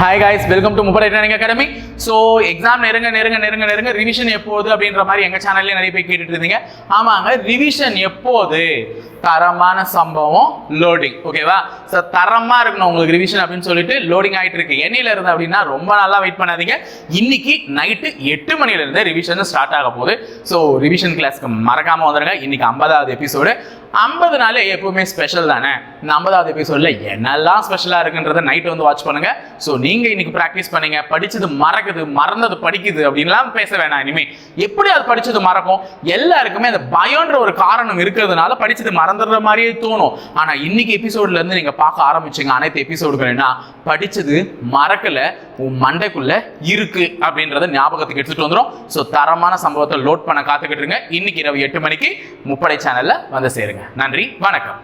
Hi guys welcome to முப்படை training academy so exam நெருங்க நெருங்க நெருங்க நெருங்க ரிவிஷன் எப்போது அப்படின்ற மாதிரி எங்கள் சேனல்லே நிறைய பேர் கேட்டுட்டு இருந்தீங்க. ஆமாங்க ரிவிஷன் எப்போது? தரமான சம்பவம் லோடிங் ஓகேவா ஸோ தரமாக இருக்கணும் உங்களுக்கு ரிவிஷன் அப்படின்னு சொல்லிட்டு லோடிங் ஆகிட்டு இருக்கு. என்னையில இருந்து அப்படின்னா ரொம்ப நல்லா வெயிட் பண்ணாதீங்க. இன்னைக்கு நைட்டு எட்டு மணிலேருந்து ரிவிஷன் ஸ்டார்ட் ஆக போகுது. ஸோ ரிவிஷன் கிளாஸ்க்கு மறக்காமல் வந்துருங்க. இன்னைக்கு ஐம்பதாவது எபிசோடு ஐம்பது நாள் எப்பவுமே ஸ்பெஷல் தானே? இந்த ஐம்பதாவது எபிசோட்ல என்னெல்லாம் ஸ்பெஷலாக இருக்குன்றதை நைட்டு வந்து வாட்ச் பண்ணுங்க. ஸோ நீங்க இன்னைக்கு ப்ராக்டிஸ் பண்ணீங்க படிச்சது மறக்குது மறந்தது படிக்குது அப்படின்லாம் பேச வேணாம் இனிமே. எப்படி அது படிச்சது மறக்கும்? எல்லாருக்குமே அந்த பயம்ன்ற ஒரு காரணம் இருக்கிறதுனால படிச்சது மறந்துடுற மாதிரியே தோணும். ஆனா இன்னைக்கு எபிசோட்ல இருந்து நீங்க பார்க்க ஆரம்பிச்சீங்க அனைத்து எபிசோடுகள் என்ன படிச்சது மறக்கல உன் மண்டைக்குள்ள இருக்கு அப்படின்றத ஞாபகத்துக்கு எடுத்துட்டு வந்துடும் ஸோ தரமான சம்பவத்தை லோட் பண்ண காத்துக்கிட்டு இருங்க. இன்னைக்கு இரவு எட்டு மணிக்கு முப்படை சேனல்ல வந்து சேருங்க. நன்றி வணக்கம்.